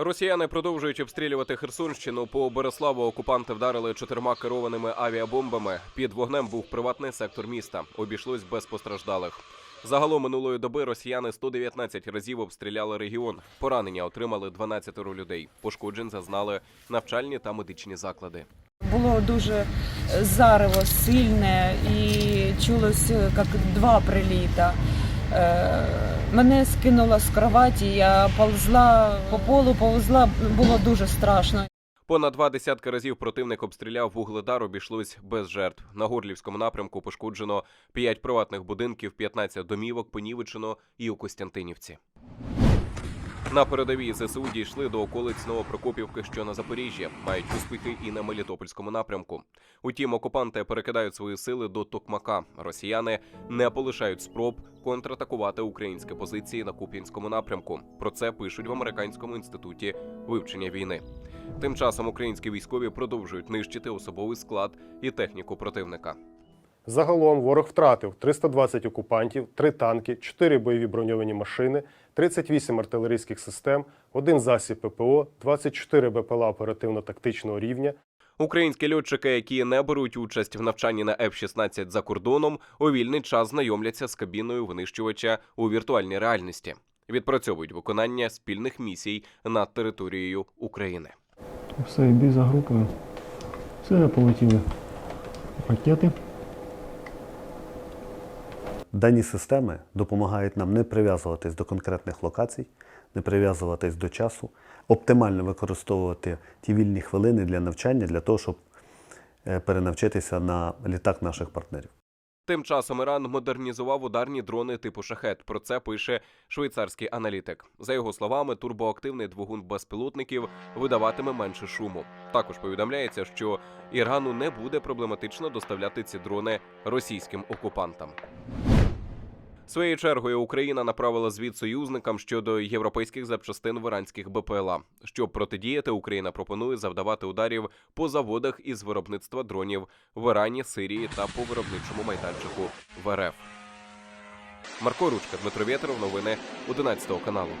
Росіяни продовжують обстрілювати Херсонщину. По Бориславу окупанти вдарили чотирма керованими авіабомбами. Під вогнем був приватний сектор міста. Обійшлось без постраждалих. Загалом минулої доби росіяни 119 разів обстріляли регіон. Поранення отримали 12 людей. Пошкоджень зазнали навчальні та медичні заклади. Було дуже зарево сильне і чулось як два приліта. Мене скинуло з кроваті, я повзла по полу, повзла, було дуже страшно. Понад два десятки разів противник обстріляв вугледар, обійшлось без жертв. На Горлівському напрямку пошкоджено 5 приватних будинків, 15 домівок, понівечено і у Костянтинівці. На передовій ЗСУ дійшли до околиць Новопрокопівки, що на Запоріжжі, мають успіхи і на Мелітопольському напрямку. Утім, окупанти перекидають свої сили до Токмака. Росіяни не полишають спроб контратакувати українські позиції на Куп'янському напрямку. Про це пишуть в американському інституті вивчення війни. Тим часом українські військові продовжують нищити особовий склад і техніку противника. Загалом ворог втратив 320 окупантів, 3 танки, 4 бойові броньовані машини, 38 артилерійських систем, один засіб ППО, 24 БПЛА оперативно-тактичного рівня, Українські льотчики, які не беруть участь в навчанні на F-16 за кордоном, у вільний час знайомляться з кабіною винищувача у віртуальній реальності, відпрацьовують виконання спільних місій над територією України. Все, бій за групою. Все, полетіли ракети. Дані системи допомагають нам не прив'язуватись до конкретних локацій, не прив'язуватись до часу, оптимально використовувати ті вільні хвилини для навчання, для того, щоб е, перенавчитися на літак наших партнерів. Тим часом Іран модернізував ударні дрони типу шахет. Про це пише швейцарський аналітик. За його словами, турбоактивний двигун безпілотників видаватиме менше шуму. Також повідомляється, що Ірану не буде проблематично доставляти ці дрони російським окупантам. Своєю чергою Україна направила звіт союзникам щодо європейських запчастин в іранських БПЛА. Щоб протидіяти, Україна пропонує завдавати ударів по заводах із виробництва дронів в Ірані, Сирії та по виробничому майданчику в РФ. Марко Ручка, Дмитро Вєтеров, новини 11 каналу.